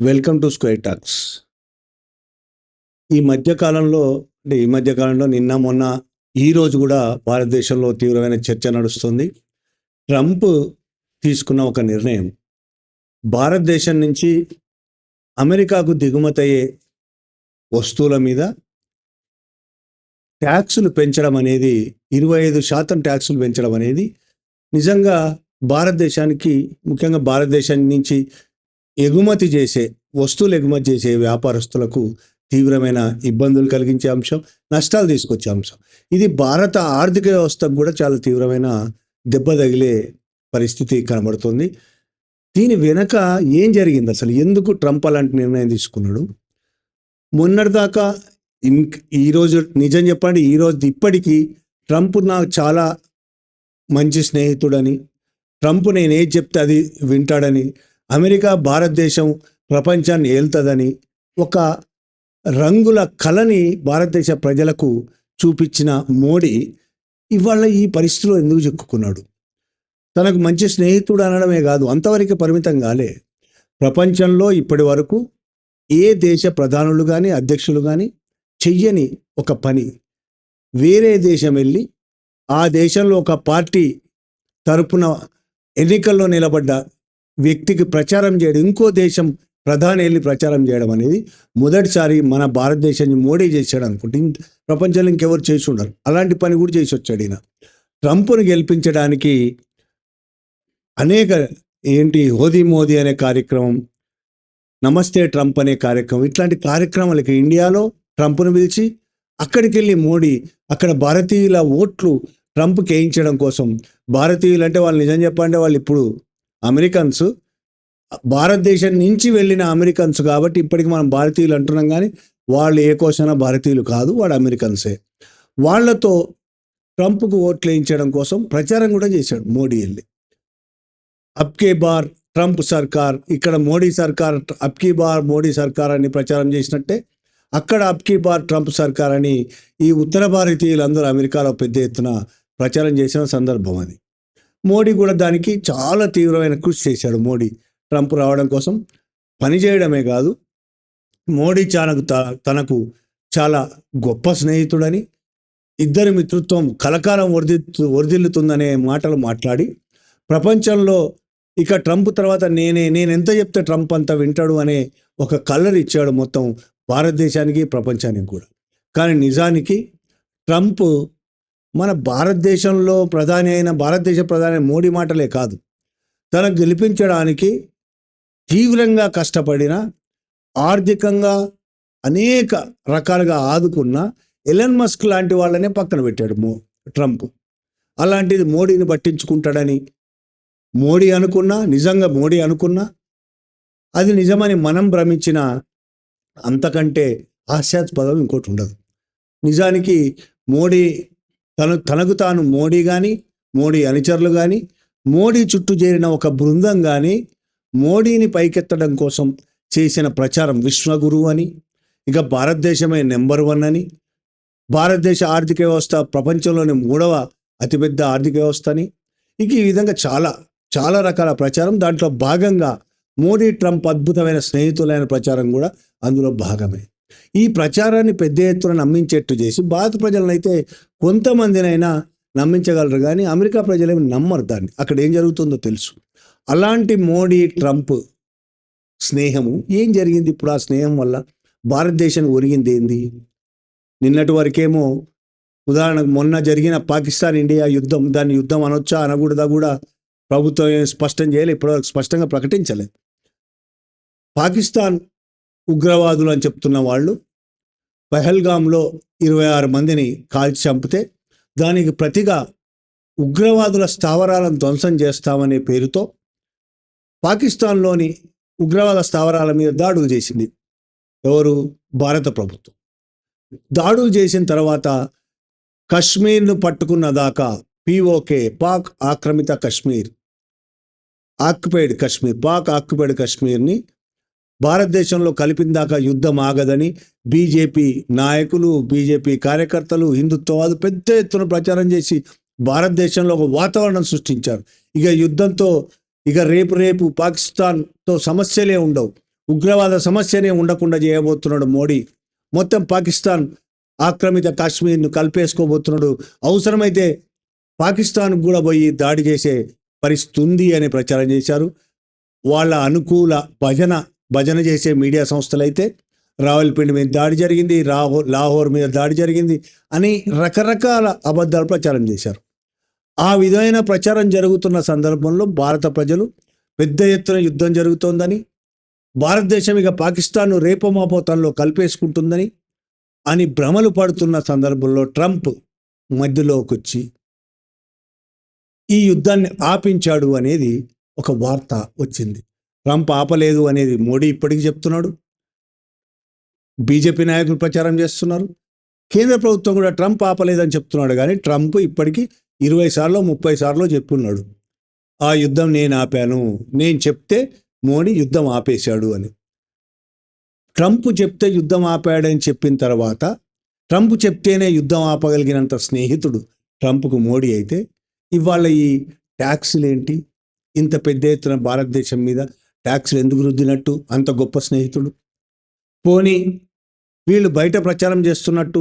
Welcome to square talks ఈ మధ్యకాలంలో అంటే ఈ మధ్యకాలంలో నిన్న మొన్న ఈ రోజు కూడా భారతదేశంలో తీవ్రమైన చర్చ నడుస్తుంది. ట్రంప్ తీసుకున్న ఒక నిర్ణయం. భారతదేశం నుంచి అమెరికాకు దిగుమతయ్యే వస్తువుల మీద ట్యాక్సులు పెంచడం అనేది ఇరవై ఐదు శాతం ట్యాక్సులు పెంచడం అనేది నిజంగా భారతదేశానికి ముఖ్యంగా భారతదేశం నుంచి ఎగుమతి చేసే వస్తువులు ఎగుమతి చేసే వ్యాపారస్తులకు తీవ్రమైన ఇబ్బందులు కలిగించే అంశం నష్టాలు తీసుకొచ్చే అంశం. ఇది భారత ఆర్థిక వ్యవస్థకు కూడా చాలా తీవ్రమైన దెబ్బ తగిలే పరిస్థితి కనబడుతుంది. దీని వెనక ఏం జరిగింది అసలు? ఎందుకు ట్రంప్ అలాంటి నిర్ణయం తీసుకున్నాడు? మొన్నటిదాకా ఇన్ ఈరోజు నిజం చెప్పండి ఈరోజు ఇప్పటికీ ట్రంప్ నాకు చాలా మంచి స్నేహితుడని ట్రంప్ నేను ఏది చెప్తే అది వింటాడని అమెరికా భారతదేశం ప్రపంచాన్ని ఏల్తుందని ఒక రంగుల కళని భారతదేశ ప్రజలకు చూపించిన మోడీ ఇవాళ ఈ పరిస్థితిలో ఎందుకు చిక్కుకున్నాడు? తనకు మంచి స్నేహితుడు అనడమే కాదు అంతవరకు పరిమితం కాలే. ప్రపంచంలో ఇప్పటి వరకు ఏ దేశ ప్రధానులు కానీ అధ్యక్షులు కానీ చెయ్యని ఒక పని. వేరే దేశం వెళ్ళి ఆ దేశంలో ఒక పార్టీ తరపున ఎన్నికల్లో నిలబడ్డ వ్యక్తికి ప్రచారం చేయడం ఇంకో దేశం ప్రధాని వెళ్ళి ప్రచారం చేయడం అనేది మొదటిసారి మన భారతదేశాన్ని మోడీ చేశాడు అనుకుంటే ప్రపంచంలో ఇంకెవరు చేసి ఉండరు. అలాంటి పని కూడా చేసి వచ్చాడు ఈయన. ట్రంప్ను గెలిపించడానికి అనేక ఏంటి హోదీ మోదీ అనే కార్యక్రమం నమస్తే ట్రంప్ అనే కార్యక్రమం ఇట్లాంటి కార్యక్రమాలకి ఇండియాలో ట్రంప్ను పిలిచి అక్కడికి వెళ్ళి మోడీ అక్కడ భారతీయుల ఓట్లు ట్రంప్కి వేయించడం కోసం భారతీయులు అంటే వాళ్ళు నిజం చెప్పండి వాళ్ళు ఇప్పుడు అమెరికన్స్ భారతదేశం నుంచి వెళ్ళిన అమెరికన్స్ కాబట్టి ఇప్పటికి మనం భారతీయులు అంటున్నాం కానీ వాళ్ళు ఏ కోసమైనా భారతీయులు కాదు వాడు అమెరికన్సే. వాళ్ళతో ట్రంప్కు ఓట్లు వేయించడం కోసం ప్రచారం కూడా చేశాడు మోడీ వెళ్ళి. అబ్కే బార్ ట్రంప్ సర్కార్ ఇక్కడ మోడీ సర్కార్ అబ్కీ బార్ మోడీ సర్కార్ అని ప్రచారం చేసినట్టే అక్కడ అబ్కీ బార్ ట్రంప్ సర్కార్ అని ఈ ఉత్తర భారతీయులందరూ అమెరికాలో పెద్ద ఎత్తున ప్రచారం చేసిన సందర్భం అది. మోడీ కూడా దానికి చాలా తీవ్రమైన కృషి చేశాడు మోడీ. ట్రంప్ రావడం కోసం పని చేయడమే కాదు మోడీ చానకు త- తనకు చాలా గొప్ప స్నేహితుడని ఇద్దరి మిత్రత్వం కలకాలం వర్ధి వర్ధిల్లుతుందనే మాటలు మాట్లాడి ప్రపంచంలో ఇక ట్రంప్ తర్వాత నేనే నేను ఎంత చెప్తే ట్రంప్ అంత వింటాడు అనే ఒక కలర్ ఇచ్చాడు మొత్తం భారతదేశానికి ప్రపంచానికి కూడా. కానీ నిజానికి ట్రంప్ మన భారతదేశంలో ప్రధాని అయిన భారతదేశ ప్రధాని మోడీ మాటలే కాదు. తనకు గెలిపించడానికి తీవ్రంగా కష్టపడిన ఆర్థికంగా అనేక రకాలుగా ఆదుకున్న ఎలన్ మస్క్ లాంటి వాళ్ళనే పక్కన పెట్టాడు మో ట్రంప్. అలాంటిది మోడీని పట్టించుకుంటాడని మోడీ అనుకున్నా నిజంగా మోడీ అనుకున్నా అది నిజమని మనం భ్రమించిన అంతకంటే హాస్యాస్పదం ఇంకోటి ఉండదు. నిజానికి మోడీ తను తనకు తాను మోడీ కానీ మోడీ అనుచరులు కానీ మోడీ చుట్టూ చేరిన ఒక బృందం కానీ మోడీని పైకెత్తడం కోసం చేసిన ప్రచారం విశ్వగురు అని ఇక భారతదేశమే నెంబర్ వన్ అని భారతదేశ ఆర్థిక వ్యవస్థ ప్రపంచంలోని మూడవ అతిపెద్ద ఆర్థిక వ్యవస్థ అని. ఇక ఈ విధంగా చాలా చాలా రకాల ప్రచారం దాంట్లో భాగంగా మోడీ ట్రంప్ అద్భుతమైన స్నేహితులైన ప్రచారం కూడా అందులో భాగమే. ఈ ప్రచారాన్ని పెద్ద ఎత్తున నమ్మించేట్టు చేసి భారత ప్రజలనైతే కొంతమందినైనా నమ్మించగలరు కానీ అమెరికా ప్రజలేమి నమ్మరు దాన్ని. అక్కడ ఏం జరుగుతుందో తెలుసు. అలాంటి మోడీ ట్రంప్ స్నేహము ఏం జరిగింది ఇప్పుడు ఆ స్నేహం వల్ల? భారతదేశానికి ఒరిగింది ఏంది? నిన్నటి వరకేమో ఉదాహరణకు మొన్న జరిగిన పాకిస్తాన్ ఇండియా యుద్ధం దాన్ని యుద్ధం అనొచ్చా అనకూడదా కూడా ప్రభుత్వం స్పష్టం చేయలేదు ఇప్పటివరకు స్పష్టంగా ప్రకటించలేదు. పాకిస్తాన్ ఉగ్రవాదులు అని చెప్తున్న వాళ్ళు పహల్గామ్లో ఇరవై ఆరు మందిని కాల్చి చంపితే దానికి ప్రతిగా ఉగ్రవాదుల స్థావరాలను ధ్వంసం చేస్తామనే పేరుతో పాకిస్తాన్లోని ఉగ్రవాద స్థావరాల మీద దాడులు చేసింది ఎవరు? భారత ప్రభుత్వం. దాడులు చేసిన తర్వాత కశ్మీర్ను పట్టుకున్న దాకా పిఓకే పాక్ ఆక్రమిత కశ్మీర్ ఆక్యుపైడ్ కశ్మీర్ పాక్ ఆక్యుపైడ్ కశ్మీర్ని భారతదేశంలో కలిపిన దాకా యుద్ధం ఆగదని బీజేపీ నాయకులు బీజేపీ కార్యకర్తలు హిందుత్వవాదు పెద్ద ఎత్తున ప్రచారం చేసి భారతదేశంలో ఒక వాతావరణం సృష్టించారు. ఇక యుద్ధంతో ఇక రేపు రేపు పాకిస్తాన్తో సమస్యలే ఉండవు. ఉగ్రవాద సమస్యనే ఉండకుండా చేయబోతున్నాడు మోడీ. మొత్తం పాకిస్తాన్ ఆక్రమిత కాశ్మీర్ను కలిపేసుకోబోతున్నాడు. అవసరమైతే పాకిస్తాన్ కూడా పోయి దాడి చేసే పరిస్థితి ఉంది అని ప్రచారం చేశారు. వాళ్ళ అనుకూల భజన భజన చేసే మీడియా సంస్థలైతే రావల్పిండి మీద దాడి జరిగింది రాహో లాహోర్ మీద దాడి జరిగింది అని రకరకాల అబద్ధాలు ప్రచారం చేశారు. ఆ విధమైన ప్రచారం జరుగుతున్న సందర్భంలో భారత ప్రజలు పెద్ద ఎత్తున యుద్ధం జరుగుతోందని భారతదేశం ఇక పాకిస్తాన్ను రేపమాపోతంలో కలిపేసుకుంటుందని అని భ్రమలు పడుతున్న సందర్భంలో ట్రంప్ మధ్యలోకి వచ్చి ఈ యుద్ధాన్ని ఆపించాడు అనేది ఒక వార్త వచ్చింది. ట్రంప్ ఆపలేదు అనేది మోడీ ఇప్పటికీ చెప్తున్నాడు. బీజేపీ నాయకులు ప్రచారం చేస్తున్నారు. కేంద్ర ప్రభుత్వం కూడా ట్రంప్ ఆపలేదని చెప్తున్నాడు కానీ ట్రంప్ ఇప్పటికీ ఇరవై సార్లు ముప్పై సార్లు చెప్పున్నాడు. ఆ యుద్ధం నేను ఆపాను నేను చెప్తే మోడీ యుద్ధం ఆపేశాడు అని. ట్రంప్ చెప్తే యుద్ధం ఆపాడని చెప్పిన తర్వాత ట్రంప్ చెప్తేనే యుద్ధం ఆపగలిగినంత స్నేహితుడు ట్రంప్కు మోడీ అయితే ఇవాళ ఈ ట్యాక్సులు ఏంటి ఇంత పెద్ద ఎత్తున భారతదేశం మీద ట్యాక్స్లు ఎందుకు రుద్దినట్టు? అంత గొప్ప స్నేహితుడు. పోనీ వీళ్ళు బయట ప్రచారం చేస్తున్నట్టు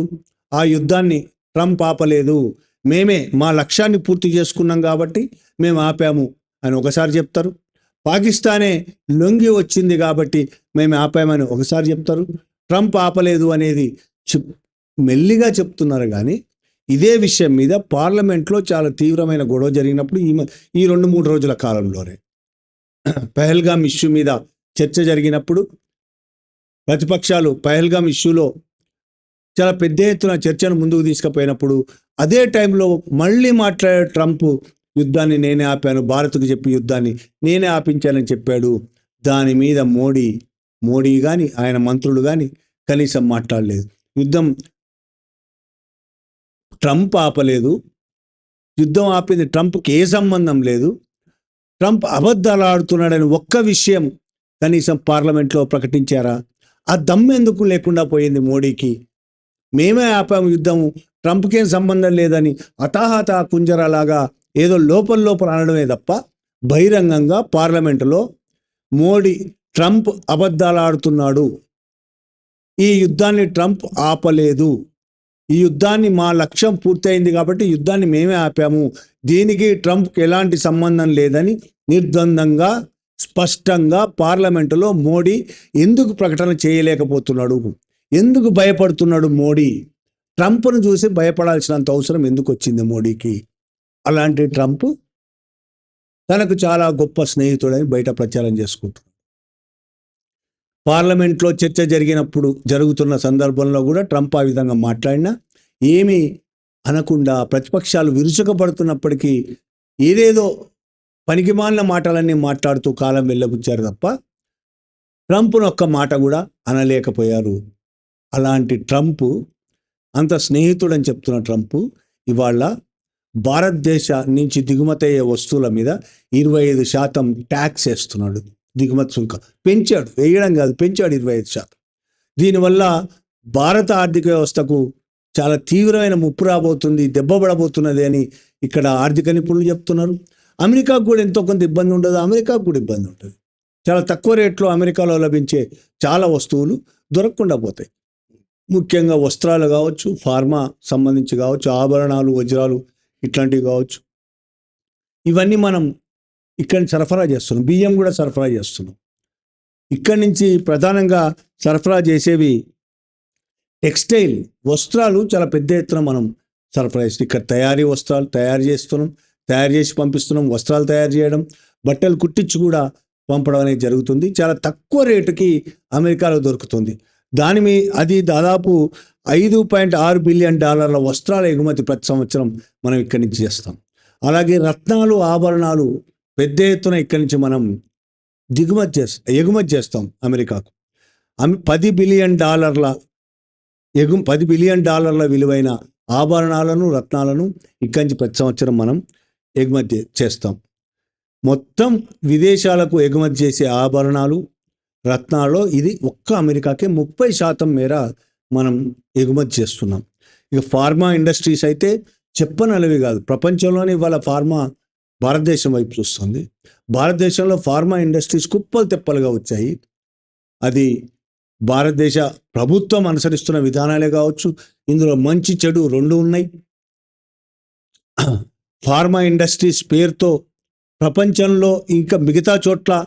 ఆ యుద్ధాన్ని ట్రంప్ ఆపలేదు. మేమే మా లక్ష్యాన్ని పూర్తి చేసుకున్నాం కాబట్టి మేము ఆపాము అని ఒకసారి చెప్తారు. పాకిస్తానే లొంగి వచ్చింది కాబట్టి మేము ఆపామని ఒకసారి చెప్తారు. ట్రంప్ ఆపలేదు అనేది చెప్ మెల్లిగా చెప్తున్నారు కానీ ఇదే విషయం మీద పార్లమెంట్లో చాలా తీవ్రమైన గొడవ జరిగినప్పుడు ఈ ఈ రెండు మూడు రోజుల కాలంలోనే పహల్గామ్ ఇష్యూ మీద చర్చ జరిగినప్పుడు ప్రతిపక్షాలు పహల్గామ్ ఇష్యూలో చాలా పెద్ద ఎత్తున చర్చను ముందుకు తీసుకుపోయినప్పుడు అదే టైంలో మళ్ళీ మాట్లాడే ట్రంప్ యుద్ధాన్ని నేనే ఆపాను భారత్కు చెప్పి యుద్ధాన్ని నేనే ఆపించానని చెప్పాడు. దాని మీద మోడీ మోడీ కానీ ఆయన మంత్రులు కానీ కనీసం మాట్లాడలేదు. యుద్ధం ట్రంప్ ఆపలేదు. యుద్ధం ఆపింది ట్రంప్కి ఏ సంబంధం లేదు. ట్రంప్ అబద్ధాలు ఆడుతున్నాడని ఒక్క విషయం కనీసం పార్లమెంట్లో ప్రకటించారా? ఆ దమ్మెందుకు లేకుండా పోయింది మోడీకి? మేమే ఆపాము యుద్ధము ట్రంప్కేం సంబంధం లేదని హతాహత కుంజరలాగా ఏదో లోపల లోపల అనడమే తప్ప బహిరంగంగా పార్లమెంటులో మోడీ ట్రంప్ అబద్ధాలు ఆడుతున్నాడు. ఈ యుద్ధాన్ని ట్రంప్ ఆపలేదు. ఈ యుద్ధాన్ని మా లక్ష్యం పూర్తయింది కాబట్టి యుద్ధాన్ని మేమే ఆపాము. దీనికి ట్రంప్కి ఎలాంటి సంబంధం లేదని నిర్ద్వందంగా స్పష్టంగా పార్లమెంటులో మోడీ ఎందుకు ప్రకటన చేయలేకపోతున్నాడు? ఎందుకు భయపడుతున్నాడు మోడీ? ట్రంప్ను చూసి భయపడాల్సినంత అవసరం ఎందుకు వచ్చింది మోడీకి? అలాంటి ట్రంప్ తనకు చాలా గొప్ప స్నేహితుడని బయట ప్రచారం చేసుకుంటుంది పార్లమెంట్లో చర్చ జరిగినప్పుడు జరుగుతున్న సందర్భంలో కూడా ట్రంప్ ఆ విధంగా మాట్లాడినా ఏమీ అనకుండా ప్రతిపక్షాలు విరుచుకపడుతున్నప్పటికీ ఏదేదో పనికిమాలిన మాటలన్నీ మాట్లాడుతూ కాలం వెళ్ళబుచ్చారు తప్ప ట్రంప్ను ఒక్క మాట కూడా అనలేకపోయారు. అలాంటి ట్రంప్ అంత స్నేహితుడని చెప్తున్న ట్రంప్ ఇవాళ భారతదేశ నుంచి దిగుమతయ్యే వస్తువుల మీద ఇరవై ఐదు శాతం ట్యాక్స్ వేస్తున్నాడు. దిగుమతి సుంకం. పెంచాడు వేయడం కాదు పెంచాడు ఇరవై ఐదు శాతం. దీనివల్ల భారత ఆర్థిక వ్యవస్థకు చాలా తీవ్రమైన ముప్పు రాబోతుంది దెబ్బపడబోతున్నది అని ఇక్కడ ఆర్థిక నిపుణులు చెప్తున్నారు. అమెరికాకు కూడా ఎంతో కొంత ఇబ్బంది ఉండదు అమెరికాకు కూడా ఇబ్బంది ఉంటుంది. చాలా తక్కువ రేట్లో అమెరికాలో లభించే చాలా వస్తువులు దొరకకుండా పోతాయి. ముఖ్యంగా వస్త్రాలు కావచ్చు ఫార్మా సంబంధించి కావచ్చు ఆభరణాలు వజ్రాలు ఇట్లాంటివి కావచ్చు. ఇవన్నీ మనం ఇక్కడి సరఫరా చేస్తున్నాం. బియ్యం కూడా సరఫరా చేస్తున్నాం. ఇక్కడి నుంచి ప్రధానంగా సరఫరా చేసేవి టెక్స్టైల్ వస్త్రాలు చాలా పెద్ద ఎత్తున మనం సరఫరా చేస్తున్నాం. ఇక్కడ తయారీ వస్త్రాలు తయారు చేస్తున్నాం. తయారు చేసి పంపిస్తున్నాం. వస్త్రాలు తయారు చేయడం బట్టలు కుట్టించి కూడా పంపడం అనేది జరుగుతుంది. చాలా తక్కువ రేటుకి అమెరికాలో దొరుకుతుంది. దాని మీ అది దాదాపు ఐదు పాయింట్ ఆరు బిలియన్ డాలర్ల వస్త్రాల ఎగుమతి ప్రతి సంవత్సరం మనం ఇక్కడి నుంచి చేస్తాం. అలాగే రత్నాలు ఆభరణాలు పెద్ద ఎత్తున ఇక్కడి నుంచి మనం దిగుమతి చేస్తాం ఎగుమతి చేస్తాం అమెరికాకు. పది బిలియన్ డాలర్ల ఎగు పది బిలియన్ డాలర్ల విలువైన ఆభరణాలను రత్నాలను ఇక్కడి నుంచి ప్రతి సంవత్సరం మనం ఎగుమతి చేస్తాం. మొత్తం విదేశాలకు ఎగుమతి చేసే ఆభరణాలు రత్నాల్లో ఇది ఒక్క అమెరికాకే ముప్పై శాతం మేర మనం ఎగుమతి చేస్తున్నాం. ఇక ఫార్మా ఇండస్ట్రీస్ అయితే చెప్పనలవి కాదు. ప్రపంచంలోనే ఇవాళ ఫార్మా భారతదేశం వైపు చూస్తుంది. భారతదేశంలో ఫార్మా ఇండస్ట్రీస్ కుప్పలు తెప్పలుగా వచ్చాయి. అది భారతదేశ ప్రభుత్వం అనుసరిస్తున్న విధానాలే కావచ్చు. ఇందులో మంచి చెడు రెండు ఉన్నాయి. ఫార్మా ఇండస్ట్రీస్ పేరుతో ప్రపంచంలో ఇంకా మిగతా చోట్ల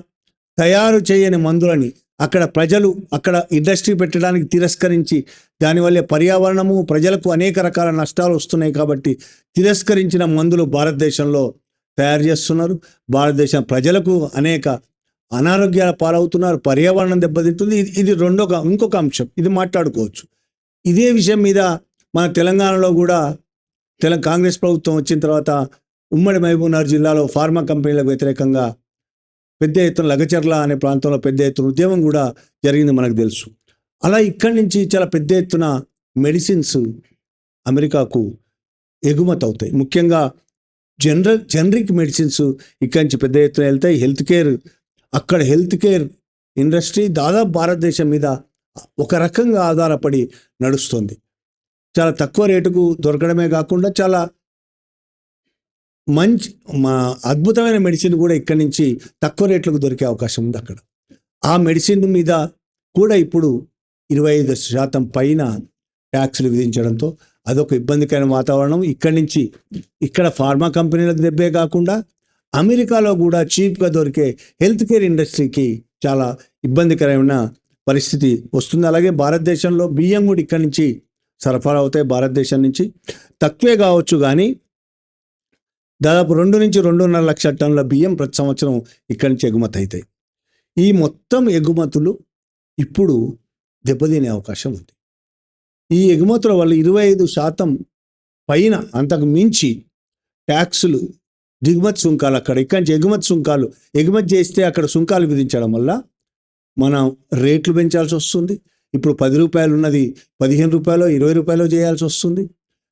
తయారు చేయని మందులని అక్కడ ప్రజలు అక్కడ ఇండస్ట్రీ పెట్టడానికి తిరస్కరించి దానివల్ల పర్యావరణము ప్రజలకు అనేక రకాల నష్టాలు వస్తున్నాయి కాబట్టి తిరస్కరించిన మందులు భారతదేశంలో తయారు చేస్తున్నారు. భారతదేశం ప్రజలకు అనేక అనారోగ్యాల పాలవుతున్నారు. పర్యావరణం దెబ్బతింటుంది. ఇది ఇది రెండో ఇంకొక అంశం. ఇది మాట్లాడుకోవచ్చు. ఇదే విషయం మీద మన తెలంగాణలో కూడా తెల కాంగ్రెస్ ప్రభుత్వం వచ్చిన తర్వాత ఉమ్మడి మహబూబ్నగర్ జిల్లాలో ఫార్మా కంపెనీలకు వ్యతిరేకంగా పెద్ద ఎత్తున లగచర్ల అనే ప్రాంతంలో పెద్ద ఎత్తున ఉద్యమం కూడా జరిగింది మనకు తెలుసు. అలా ఇక్కడి నుంచి చాలా పెద్ద ఎత్తున మెడిసిన్స్ అమెరికాకు ఎగుమతి అవుతాయి ముఖ్యంగా జనరల్ జనరిక్ మెడిసిన్స్ ఇక్కడి నుంచి పెద్ద ఎత్తున వెళ్తాయి. హెల్త్ కేర్ అక్కడ హెల్త్ కేర్ ఇండస్ట్రీ దాదాపు భారతదేశం మీద ఒక రకంగా ఆధారపడి నడుస్తుంది. చాలా తక్కువ రేటుకు దొరకడమే కాకుండా చాలా మంచి మా అద్భుతమైన మెడిసిన్ కూడా ఇక్కడి నుంచి తక్కువ రేట్లకు దొరికే అవకాశం ఉంది అక్కడ. ఆ మెడిసిన్ మీద కూడా ఇప్పుడు ఇరవై ఐదు శాతం పైన ట్యాక్స్లు విధించడంతో అదొక ఇబ్బందికరమైన వాతావరణం. ఇక్కడి నుంచి ఇక్కడ ఫార్మా కంపెనీలకు దెబ్బే కాకుండా అమెరికాలో కూడా చీప్గా దొరికే హెల్త్ కేర్ ఇండస్ట్రీకి చాలా ఇబ్బందికరమైన పరిస్థితి వస్తుంది. అలాగే భారతదేశంలో బియ్యం కూడా ఇక్కడి నుంచి సరఫరా అవుతాయి. భారతదేశం నుంచి తక్కువే కావచ్చు కానీ దాదాపు రెండు నుంచి రెండున్నర లక్షల టన్నుల బియ్యం ప్రతి సంవత్సరం ఇక్కడి నుంచి ఎగుమతి అవుతాయి. ఈ మొత్తం ఎగుమతులు ఇప్పుడు దెబ్బతినే అవకాశం ఉంది. ఈ ఎగుమతుల వల్ల ఇరవై ఐదు శాతం పైన అంతకు మించి ట్యాక్సులు దిగుమతి సుంకాలు అక్కడ. ఇక్కడి నుంచి ఎగుమతి సుంకాలు ఎగుమతి చేస్తే అక్కడ సుంకాలు విధించడం వల్ల మనం రేట్లు పెంచాల్సి వస్తుంది. ఇప్పుడు పది రూపాయలు ఉన్నది పదిహేను రూపాయలు ఇరవై రూపాయలు చేయాల్సి వస్తుంది.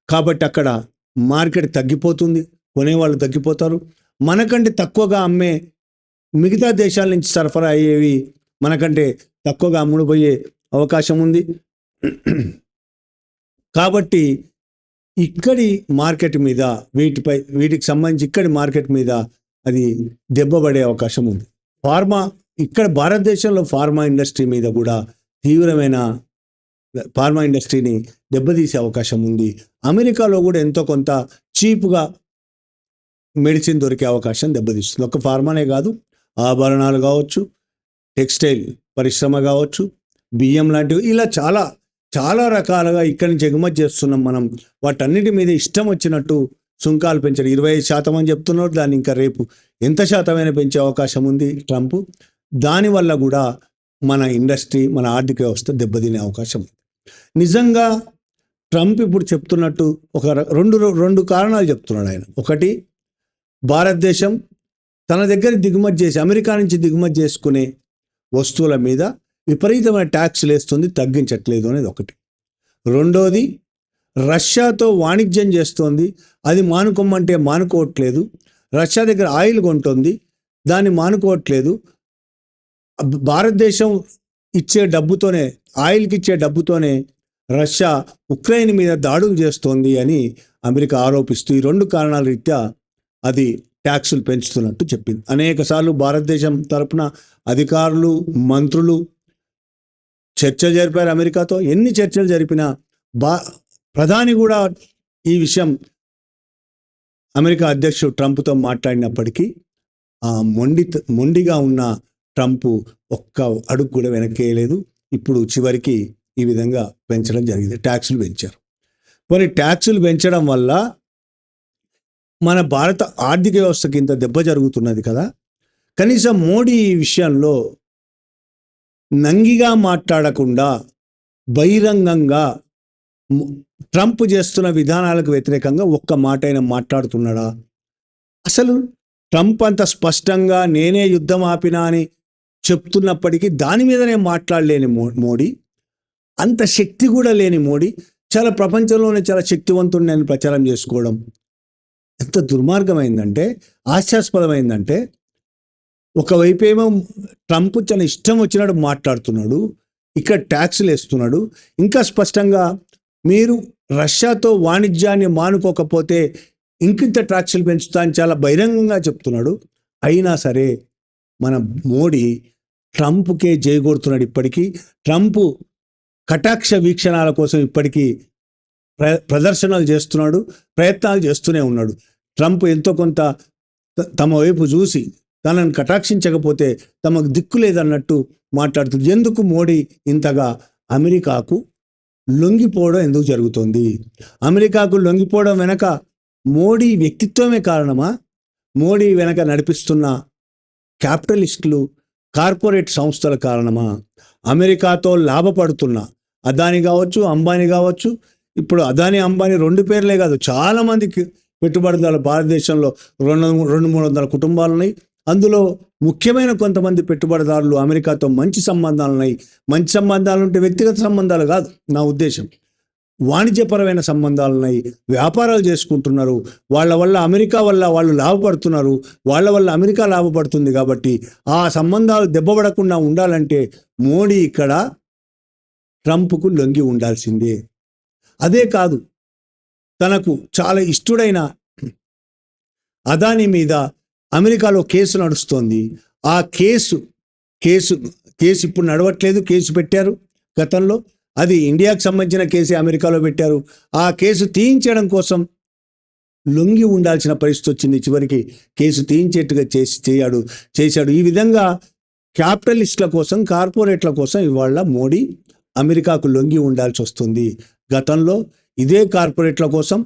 కాబట్టి అక్కడ మార్కెట్ తగ్గిపోతుంది కొనేవాళ్ళు తగ్గిపోతారు. మనకంటే తక్కువగా అమ్మే మిగతా దేశాల నుంచి సరఫరా అయ్యేవి మనకంటే తక్కువగా అమ్ముడుపోయే అవకాశం ఉంది. కాబట్టి ఇక్కడి మార్కెట్ మీద వీటిపై వీటికి సంబంధించి ఇక్కడి మార్కెట్ మీద అది దెబ్బపడే అవకాశం ఉంది. ఫార్మా ఇక్కడ భారతదేశంలో ఫార్మా ఇండస్ట్రీ మీద కూడా తీవ్రమైన ఫార్మా ఇండస్ట్రీని దెబ్బతీసే అవకాశం ఉంది. అమెరికాలో కూడా ఎంతో కొంత చీప్గా మెడిసిన్ దొరికే అవకాశం దెబ్బతీస్తుంది. ఒక ఫార్మానే కాదు ఆభరణాలు కావచ్చు టెక్స్టైల్ పరిశ్రమ కావచ్చు బియ్యం లాంటివి ఇలా చాలా చాలా రకాలుగా ఇక్కడి నుంచి ఎగుమతి చేస్తున్నాం మనం. వాటన్నిటి మీద ఇష్టం వచ్చినట్టు సుంకాలు పెంచడం. ఇరవై ఐదు శాతం అని చెప్తున్నారు. దాన్ని ఇంకా రేపు ఎంత శాతమైనా పెంచే అవకాశం ఉంది ట్రంప్. దానివల్ల కూడా మన ఇండస్ట్రీ మన ఆర్థిక వ్యవస్థ దెబ్బతినే అవకాశం ఉంది. నిజంగా ట్రంప్ ఇప్పుడు చెప్తున్నట్టు ఒక రెండు రెండు కారణాలు చెప్తున్నాడు ఆయన. ఒకటి భారతదేశం తన దగ్గర దిగుమతి చేసి అమెరికా నుంచి దిగుమతి చేసుకునే వస్తువుల మీద విపరీతమైన ట్యాక్స్లు వేస్తుంది తగ్గించట్లేదు అనేది ఒకటి. రెండోది రష్యాతో వాణిజ్యం చేస్తోంది అది మానుకోమంటే మానుకోవట్లేదు రష్యా దగ్గర ఆయిల్ కొంటుంది దాన్ని మానుకోవట్లేదు భారతదేశం ఇచ్చే డబ్బుతోనే ఆయిల్కి ఇచ్చే డబ్బుతోనే రష్యా ఉక్రెయిన్ మీద దాడులు చేస్తోంది అని అమెరికా ఆరోపిస్తూ ఈ రెండు కారణాల రీత్యా అది ట్యాక్సులు పెంచుతున్నట్టు చెప్పింది. అనేకసార్లు భారతదేశం తరపున అధికారులు మంత్రులు చర్చలు జరిపారు అమెరికాతో. ఎన్ని చర్చలు జరిపినా బా ప్రధాని కూడా ఈ విషయం అమెరికా అధ్యక్షుడు ట్రంప్తో మాట్లాడినప్పటికీ ఆ మొండి మొండిగా ఉన్న ట్రంప్ ఒక్క అడుగు కూడా వెనక్కేయలేదు ఇప్పుడు చివరికి ఈ విధంగా పెంచడం జరిగింది. ట్యాక్సులు పెంచారు. మరి ట్యాక్సులు పెంచడం వల్ల మన భారత ఆర్థిక వ్యవస్థకి ఇంత దెబ్బ జరుగుతున్నది కదా. కనీసం మోడీ ఈ విషయంలో నంగిగా మాట్లాడకుండా బహిరంగంగా ట్రంప్ చేస్తున్న విధానాలకు వ్యతిరేకంగా ఒక్క మాట అయినా మాట్లాడుతున్నాడా? అసలు ట్రంప్ అంత స్పష్టంగా నేనే యుద్ధం ఆపినా అని చెప్తున్నప్పటికీ దాని మీదనే మాట్లాడలేని మోడీ అంత శక్తి కూడా లేని మోడీ చాలా ప్రపంచంలోనే చాలా శక్తివంతుడిని అని ప్రచారం చేసుకోవడం ఎంత దుర్మార్గమైందంటే హాస్యాస్పదమైందంటే ఒకవైపు ఏమో ట్రంప్ చాలా ఇష్టం వచ్చినట్టు మాట్లాడుతున్నాడు ఇక్కడ ట్యాక్స్లు వేస్తున్నాడు. ఇంకా స్పష్టంగా మీరు రష్యాతో వాణిజ్యాన్ని మానుకోకపోతే ఇంకింత ట్యాక్స్లు పెంచుతా అని చాలా బహిరంగంగా చెప్తున్నాడు. అయినా సరే మన మోడీ ట్రంప్కే జయగొడుతున్నాడు ఇప్పటికీ. ట్రంప్ కటాక్ష వీక్షణాల కోసం ఇప్పటికీ ప్ర ప్రదర్శనలు చేస్తున్నాడు ప్రయత్నాలు చేస్తూనే ఉన్నాడు. ట్రంప్ ఎంతో కొంత త- తమ వైపు చూసి తనను కటాక్షించకపోతే తమకు దిక్కు లేదన్నట్టు మాట్లాడుతుంది ఎందుకు మోడీ ఇంతగా అమెరికాకు లొంగిపోవడం ఎందుకు జరుగుతుంది? అమెరికాకు లొంగిపోవడం వెనక మోడీ వ్యక్తిత్వమే కారణమా? మోడీ వెనక నడిపిస్తున్న క్యాపిటలిస్టులు కార్పొరేట్ సంస్థల కారణమా? అమెరికాతో లాభపడుతున్న అదాని కావచ్చు అంబానీ కావచ్చు ఇప్పుడు అదాని అంబానీ రెండు పేర్లే కాదు చాలామందికి పెట్టుబడిదారులు భారతదేశంలో రెండు రెండు మూడు వందల కుటుంబాలు ఉన్నాయి అందులో ముఖ్యమైన కొంతమంది పెట్టుబడిదారులు అమెరికాతో మంచి సంబంధాలు ఉన్నాయి మంచి సంబంధాలు ఉంటే వ్యక్తిగత సంబంధాలు కాదు నా ఉద్దేశం. వాణిజ్యపరమైన సంబంధాలు ఉన్నాయి వ్యాపారాలు చేసుకుంటున్నారు. వాళ్ళ వల్ల అమెరికా వల్ల వాళ్ళు లాభపడుతున్నారు. వాళ్ళ వల్ల అమెరికా లాభపడుతుంది కాబట్టి ఆ సంబంధాలు దెబ్బపడకుండా ఉండాలంటే మోడీ ఇక్కడ ట్రంప్కు లొంగి ఉండాల్సిందే. అదే కాదు తనకు చాలా ఇష్టడైన అదాని మీద అమెరికాలో కేసు నడుస్తోంది. ఆ కేసు కేసు కేసు ఇప్పుడు నడవట్లేదు కేసు పెట్టారు గతంలో. అది ఇండియాకు సంబంధించిన కేసు అమెరికాలో పెట్టారు. ఆ కేసు తీయించడం కోసం లొంగి ఉండాల్సిన పరిస్థితి వచ్చింది. చివరికి కేసు తీయించేట్టుగా చేసి చేయాడు చేశాడు. ఈ విధంగా క్యాపిటలిస్టుల కోసం కార్పొరేట్ల కోసం ఇవాళ మోడీ అమెరికాకు లొంగి ఉండాల్సి వస్తుంది. గతంలో ఇదే కార్పొరేట్ల కోసం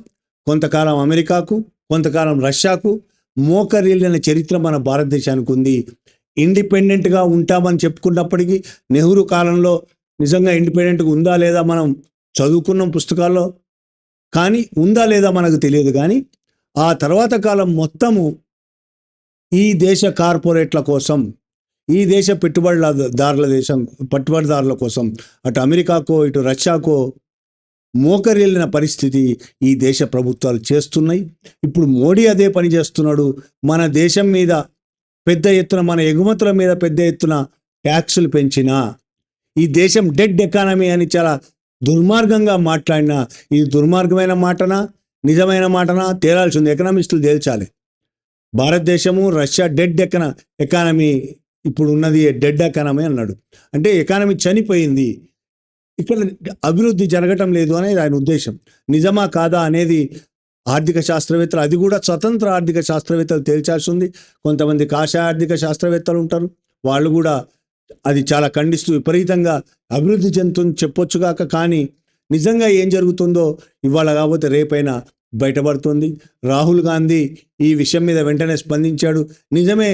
కొంతకాలం అమెరికాకు కొంతకాలం రష్యాకు మోకరిల్లిన చరిత్ర మన భారతదేశానికి ఉంది. ఇండిపెండెంట్గా ఉంటామని చెప్పుకున్నప్పటికీ నెహ్రూ కాలంలో నిజంగా ఇండిపెండెంట్గా ఉందా లేదా మనం చదువుకున్నాం పుస్తకాల్లో? కానీ ఉందా లేదా మనకు తెలియదు కానీ ఆ తర్వాత కాలం మొత్తము ఈ దేశ కార్పొరేట్ల కోసం ఈ దేశ పెట్టుబడిదారుల దేశం పెట్టుబడిదారుల కోసం అటు అమెరికాకో ఇటు రష్యాకో మోకరిల్లిన పరిస్థితి ఈ దేశ ప్రభుత్వాలు చేస్తున్నాయి. ఇప్పుడు మోడీ అదే పని చేస్తున్నాడు. మన దేశం మీద పెద్ద ఎత్తున మన ఎగుమతుల మీద పెద్ద ఎత్తున ట్యాక్సులు పెంచినా ఈ దేశం డెడ్ ఎకానమీ అని చాలా దుర్మార్గంగా మాట్లాడినా ఇది దుర్మార్గమైన మాటనా? నిజమైన మాటనా? తేలాల్సి ఉంది ఎకనామిస్టులు తేల్చాలి. భారతదేశము రష్యా డెడ్ ఎకన ఎకానమీ ఇప్పుడు ఉన్నది డెడ్ ఎకానమీ అన్నాడు. అంటే ఎకానమీ చనిపోయింది. ఇక్కడ అభివృద్ధి జరగటం లేదు అనేది ఆయన ఉద్దేశం. నిజమా కాదా అనేది ఆర్థిక శాస్త్రవేత్తలు అది కూడా స్వతంత్ర ఆర్థిక శాస్త్రవేత్తలు తేల్చాల్సి ఉంది. కొంతమంది కాషాయ ఆర్థిక శాస్త్రవేత్తలు ఉంటారు. వాళ్ళు కూడా అది చాలా ఖండిస్తూ విపరీతంగా అభివృద్ధి చెందుతుంది చెప్పొచ్చుగాక కానీ నిజంగా ఏం జరుగుతుందో ఇవాళ కాకపోతే రేపైనా బయటపడుతుంది. రాహుల్ గాంధీ ఈ విషయం మీద వెంటనే స్పందించాడు. నిజమే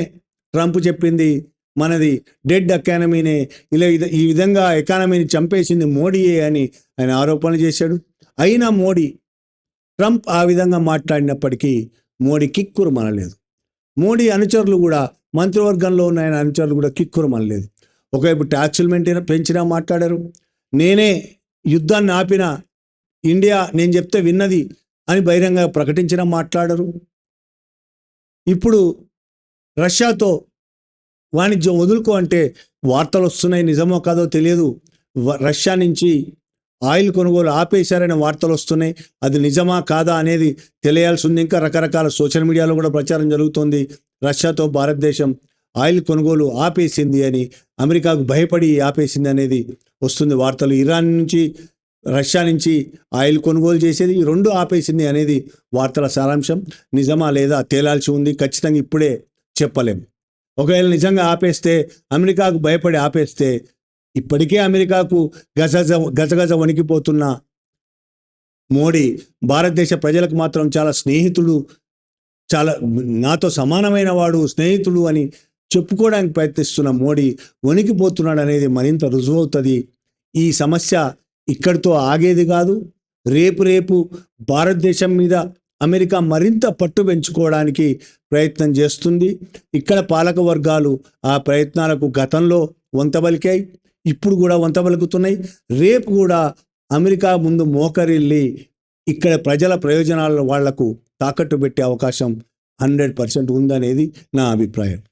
ట్రంప్ చెప్పింది మనది డెడ్ ఎకానమీనే ఇలా ఈ విధంగా ఎకానమీని చంపేసింది మోడీయే అని ఆయన ఆరోపణలు చేశాడు. అయినా మోడీ ట్రంప్ ఆ విధంగా మాట్లాడినప్పటికీ మోడీ కిక్కురు మనలేదు మోడీ అనుచరులు కూడా మంత్రివర్గంలో ఉన్న ఆయన అనుచరులు కూడా కిక్కురు మనలేదు ఒకవైపు ట్యాక్సులు మెయింటైన్ పెంచినా మాట్లాడారు. నేనే యుద్ధాన్ని ఆపిన ఇండియా నేను చెప్తే విన్నది అని బహిరంగ ప్రకటించిన మాట్లాడరు. ఇప్పుడు రష్యాతో వాణిజ్యం వదులుకో అంటే వార్తలు వస్తున్నాయి నిజమో కాదో తెలియదు. రష్యా నుంచి ఆయిల్ కొనుగోలు ఆపేశారనే వార్తలు వస్తున్నాయి. అది నిజమా కాదా అనేది తెలియాల్సి ఉంది ఇంకా రకరకాల సోషల్ మీడియాలో కూడా ప్రచారం జరుగుతుంది. రష్యాతో భారతదేశం ఆయిల్ కొనుగోలు ఆపేసింది అని అమెరికాకు భయపడి ఆపేసింది అనేది వస్తుంది వార్తలు. ఇరాన్ నుంచి రష్యా నుంచి ఆయిల్ కొనుగోలు చేసేది ఈ రెండు ఆపేసింది అనేది వార్తల సారాంశం. నిజమా లేదా తేలాల్సి ఉంది? ఖచ్చితంగా ఇప్పుడే చెప్పలేము ఒకవేళ నిజంగా ఆపేస్తే అమెరికాకు భయపడి ఆపేస్తే ఇప్పటికే అమెరికాకు గజగజ గజగజ వణికిపోతున్న మోడీ భారతదేశ ప్రజలకు మాత్రం చాలా స్నేహితుడు చాలా నాతో సమానమైన వాడు స్నేహితుడు అని చెప్పుకోవడానికి ప్రయత్నిస్తున్న మోడీ వణికిపోతున్నాడు అనేది మరింత రుజువవుతుంది. ఈ సమస్య ఇక్కడితో ఆగేది కాదు. రేపు రేపు భారతదేశం మీద అమెరికా మరింత పట్టు పెంచుకోవడానికి ప్రయత్నం చేస్తుంది. ఇక్కడ పాలక వర్గాలు ఆ ప్రయత్నాలకు గతంలో వంతబలికాయి ఇప్పుడు కూడా వంతబలుకుతున్నాయి. రేపు కూడా అమెరికా ముందు మోకరిల్లి ఇక్కడ ప్రజల ప్రయోజనాల వాళ్ళకు తాకట్టు పెట్టే అవకాశం హండ్రెడ్ పర్సెంట్ ఉందనేది నా అభిప్రాయం.